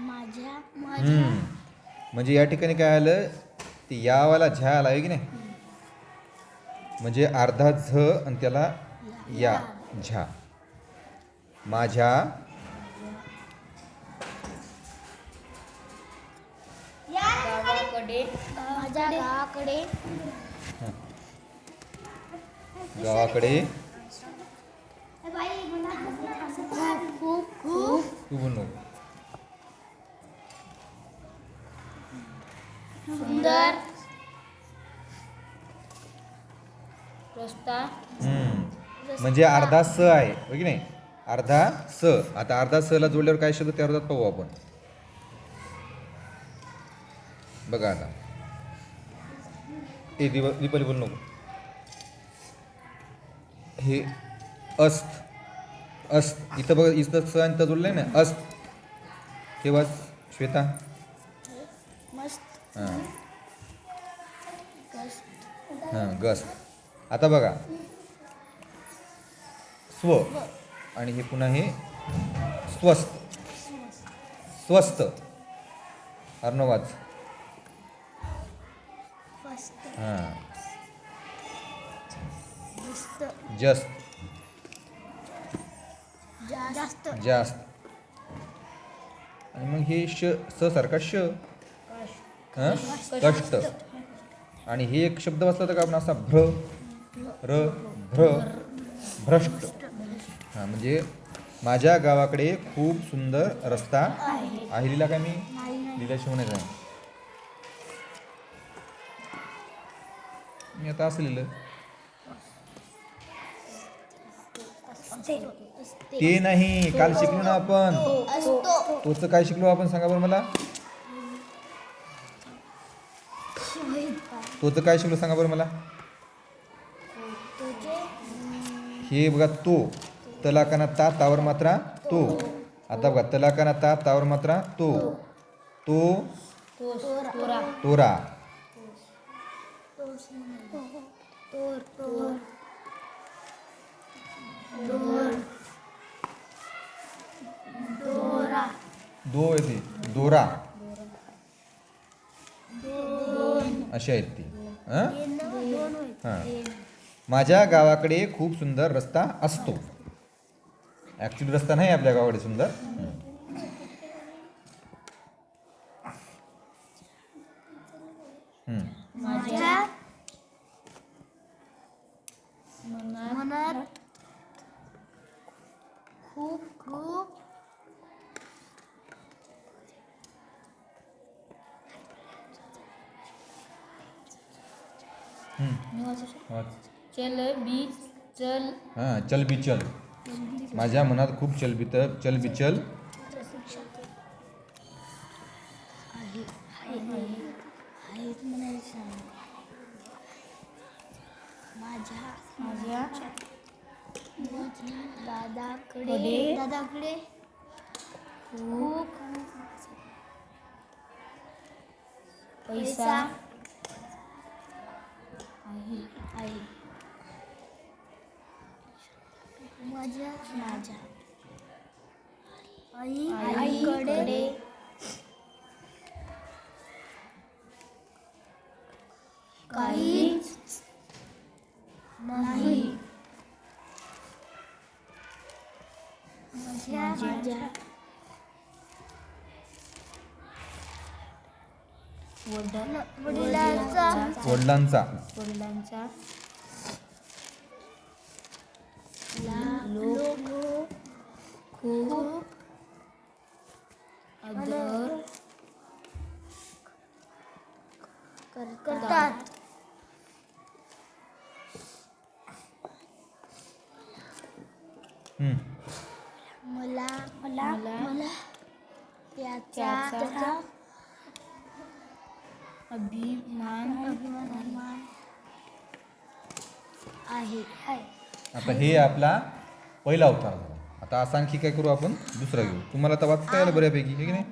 माझ्या हम्म. म्हणजे या ठिकाणी काय आलं ते यावाला झ्या आला आहे की नाही म्हणजे अर्धा झ आणि त्याला या झ्या माझ्या गावाकडे माझ्या गावाकडे गावाकडे खूप खूप खूप तू बोल नको. सुंदर. रस्ता. हम्म. म्हणजे अर्धा स आहे हो की नाही? अर्धा स. आता अर्धा स ला जोडल्यावर काय शब्द तयार होतात पाहू आपण. बघा आता. ए दिव दीपाली बोल नको. हे अस्त. अस्त. इथं बघा इथं स आणि इथं जोडलंय ना? अस्त. हे वाच श्वेता. मस्त. हां. हां गस्त आता बघा. स्व. आणि हे पुन्हा हे स्वस्त. स्वस्त. अर्णवाच हां. जस्त. जास्त. जास्त. आणि मग हे श स सारखा श. हां? कष्ट. आणि हे एक शब्द वाचला होता का आपण? असा भ्र र भ्र भ्रष्ट. हां म्हणजे माझ्या गावाकडे खूप सुंदर रस्ता आहे. लिहिला का मी? लिहिल्याशिवाय नाही. मी आता असं लिहिलं. ते नाही काल शिकलो ना आपण. तोच काय शिकलो आपण? सांगा बरं मला. तोच काय शिकलो सांगा बरं मला. हे बघा तो. तलाकाना ता तावर मात्रा तो. आता बघा तलाकाना ता तावर मात्रा तो. तो. तोरा दो येते दोरा. अशी आहेत ती. हां? हां. माझ्या गावाकडे खूप सुंदर रस्ता असतो. ॲक्च्युली रस्ता नाही आपल्या गावाकडे सुंदर हम्म. माझ्या मनात मनात खूप खूप हम्म. मी वाचू शकतो? वाच. चल बी चल. हां चल बी चल. माझ्या मनात खूप चल बी तर चल बी चल. आहे आहे आहेत म्हणायचं माझ्या माझ्या दादाकडे कडे दादाकडे. खूप पैसा. आहे आहे माझ्या माझ्या. आई आईकडे. काहीच नाही. माझ्या. माझ्या. वडील वडिलांचा. वडिलांचा. वडिलांचा लोक खूप आदर करतात. हम्म. मला मला मला मला त्याचा त्याचा त्याचा अभिमान. आहे आता हे आपला पहिला अवतार झाला. आता असा आणखी काय करू आपण दुसरा घेऊ. तुम्हाला आता वाचता यायला बऱ्यापैकी हे की नाही?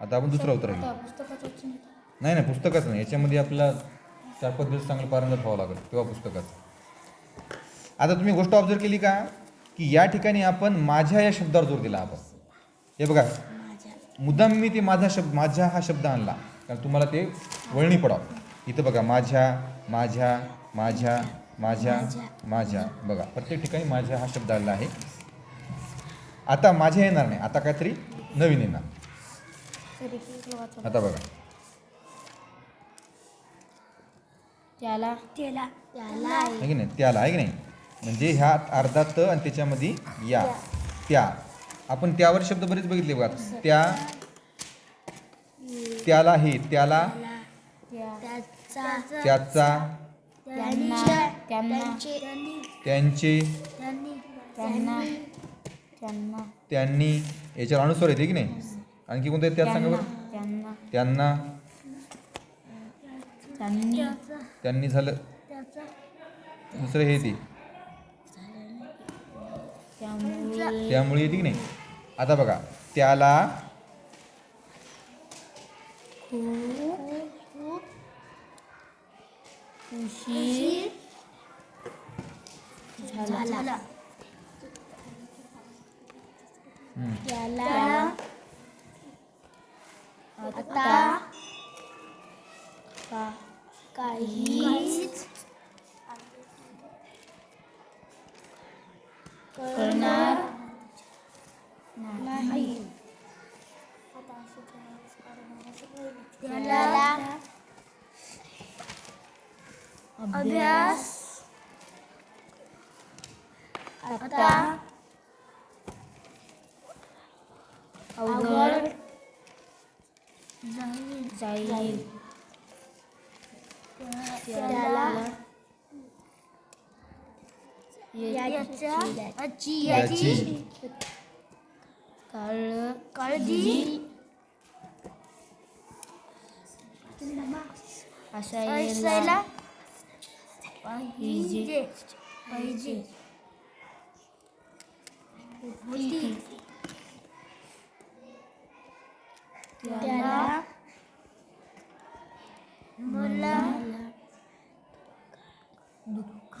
आता आपण दुसरा अवतार घेऊ. नाही नाही पुस्तकाचं नाही. याच्यामध्ये आपल्याला चार पाच दिवस चांगलं पारंगत व्हावं लागेल तेव्हा पुस्तकाचं. आता तुम्ही गोष्ट ऑब्झर्व केली का? की या ठिकाणी आपण माझ्या या शब्दावर जोर दिला आपण. हे बघा. मुद्दाम मी ते माझा शब्द माझ्या हा शब्द आणला. कारण तुम्हाला ते वळणी पडावं. इथं बघा माझ्या माझ्या माझ्या माझ्या माझ्या. बघा प्रत्येक ठिकाणी माझ्या हा शब्द आलेला आहे. आता माझ्या येणार नाही. आता काहीतरी नवीन येणार. आता बघा. त्याला. त्याला. त्याला. आहे की नाही? त्याला आहे की नाही? म्हणजे ह्या अर्धा त आणि त्याच्यामध्ये या. त्या. आपण त्यावर शब्द बरेच बघितले बघा. त्या त्याला हे त्याला त्या त्याचा त्याचा त्यांना त्यांना त्यांचे त्यांचे त्यांनी त्यांना त्यांना. त्यांनी याच्यावर अनुस्वार येते की नाही? आणखी कोणतं आहे त्यात सांगा बरं? त्यांना. त्यांना. त्यांनी झालं. त्याचा. दुसरं हे येते. त्यामुळे त्यामुळे येते की नाही? आता बघा त्याला खूप उशीर झाला झाला हम्म. त्याला आता का काहीच करणार नाही त्याला अभ्यास आता अवघड. जाईल. त्याला याची याची याची काळ काळजी. असायला पाहिजे. पाहिजे. होती. त्याला मला दुःख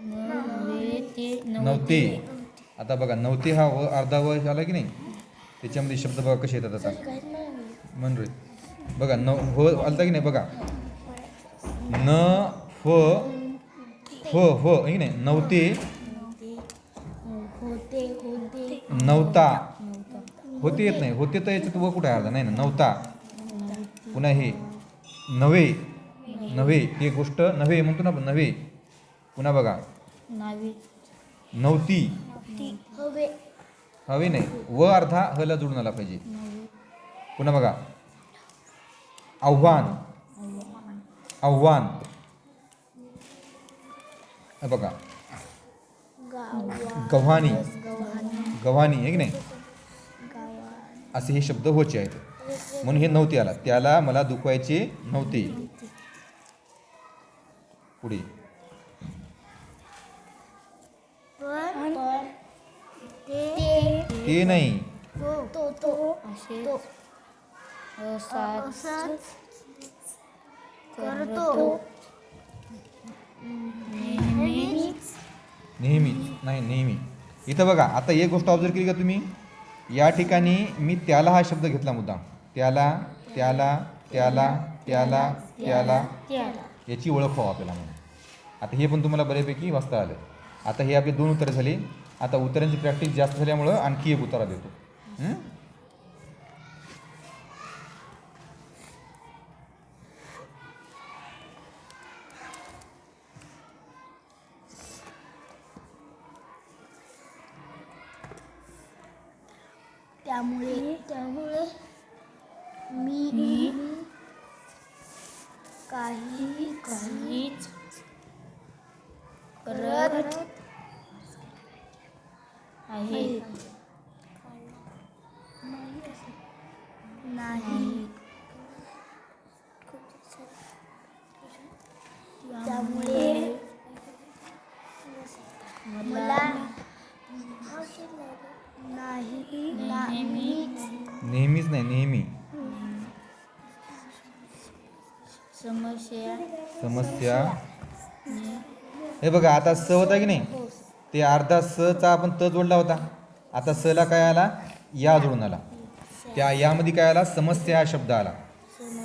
नव्हे ते नव्हते. आता बघा नव्हते हा व अर्धा व आला की नाही? त्याच्यामध्ये शब्द बघा कसे येतात आता. म्हण रे बघा न हो आलता की नाही? बघा. न फ फ आहे की नाही? नव्हते होते होते नव्हता. होते येत नाही. होते तर याच्यात व कुठे अर्धा नाही ना नव्हता. पुन्हा हे नव्हे. नव्हे ती गोष्ट. नव्हे म्हणतो ना आपण नव्हे. पुन्हा बघा. नावे नव्हती. हवे. हवे नाही. व अर्धा हला जोडून आला पाहिजे पुन्हा बघा. आव्हान. आव्हान. बघा. गावा. गव्हाणी. गव्हाणी आहे की नाही? असे हे शब्द होचे आहेत. म्हणून हे नव्हते आला. त्याला मला दुखवायचे नव्हते. पुढे. ते नाही. नेहमीच. नाही नेहमी. इथं बघा आता एक गोष्ट ऑब्झर्व केली का तुम्ही? या ठिकाणी मी त्याला हा शब्द घेतला मुद्दा त्याला त्याला त्याला त्याला त्याला याची ओळख व्हावं आपल्याला म्हणून. आता हे पण तुम्हाला बऱ्यापैकी वाचता आलं. आता हे आपले दोन उत्तरं झाली. आता उत्तरांची प्रॅक्टिस जास्त झाल्यामुळं आणखी एक उत्तरा देतो हं? त्यामुळे त्यामुळे मी काही काहीच करत आहे नाही त्यामुळे मला नाही नेहमीच नाही नेहमी. समस्या. समस्या. हे बघा आता स होता की नाही? ते अर्धा सचा आपण त जोडला होता. आता सला काय आला? या जोडून आला. त्या यामध्ये काय आला? समस्या हा शब्द आला.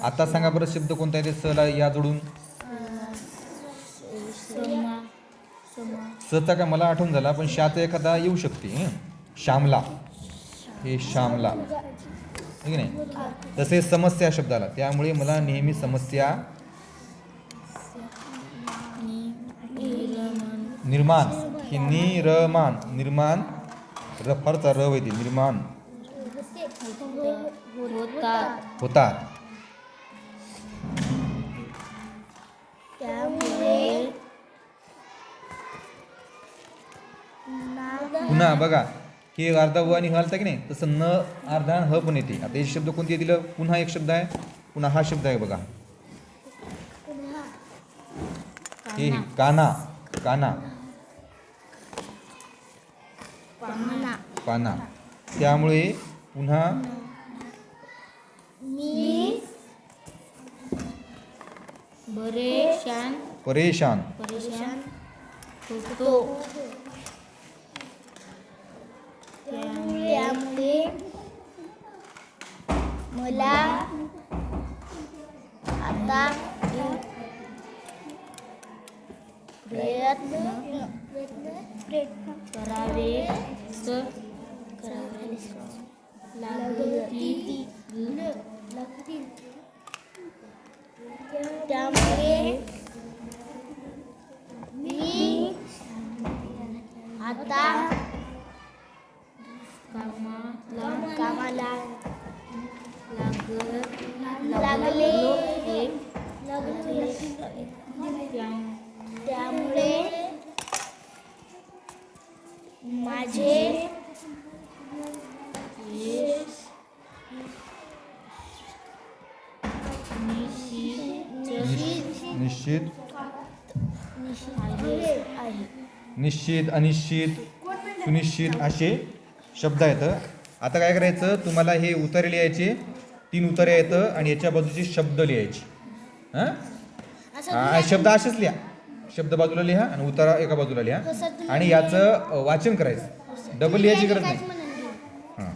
आता सांगा बरं शब्द कोणता आहे ते सला या जोडून? समा. सचा काय मला आठवून झाला पण शाचा एखादा येऊ शकते हं? श्यामला. हे श्यामला. ठीक आहे नाही? तसे समस्या शब्दाला. त्यामुळे मला नेहमी समस्या निर्माण. ही निरमान निर्माण रफारचा र येते निर्माण. होता. होतात पुन्हा बघा. हे अर्धा व आणि ह आलता की नाही? तसं न अर्धा ह पण येते. आता हे शब्द कोणते दिलं पुन्हा एक शब्द आहे. पुन्हा हा शब्द आहे बघा. हे काना. काना. पाना. त्यामुळे पुन्हा परेशान. परेशान. होतो त्यामुळे मला आता प्रयत्न करावे करावे लागतील. त्यामुळे मी आता कामाला लागले. त्यामुळे माझे निश्चित. निश्चित. अनिश्चित सुनिश्चित असे शब्द आहेत. आता काय करायचं? तुम्हाला हे उतारे लिहायचे. तीन उतारे आहेत आणि याच्या बाजूचे शब्द लिहायचे. हां? हा, शब्द असेच लिहा. शब्द बाजूला लिहा आणि उतारा एका बाजूला लिहा. आणि याचं वाचन करायचं. डबल लिहायची गरज नाही. हां.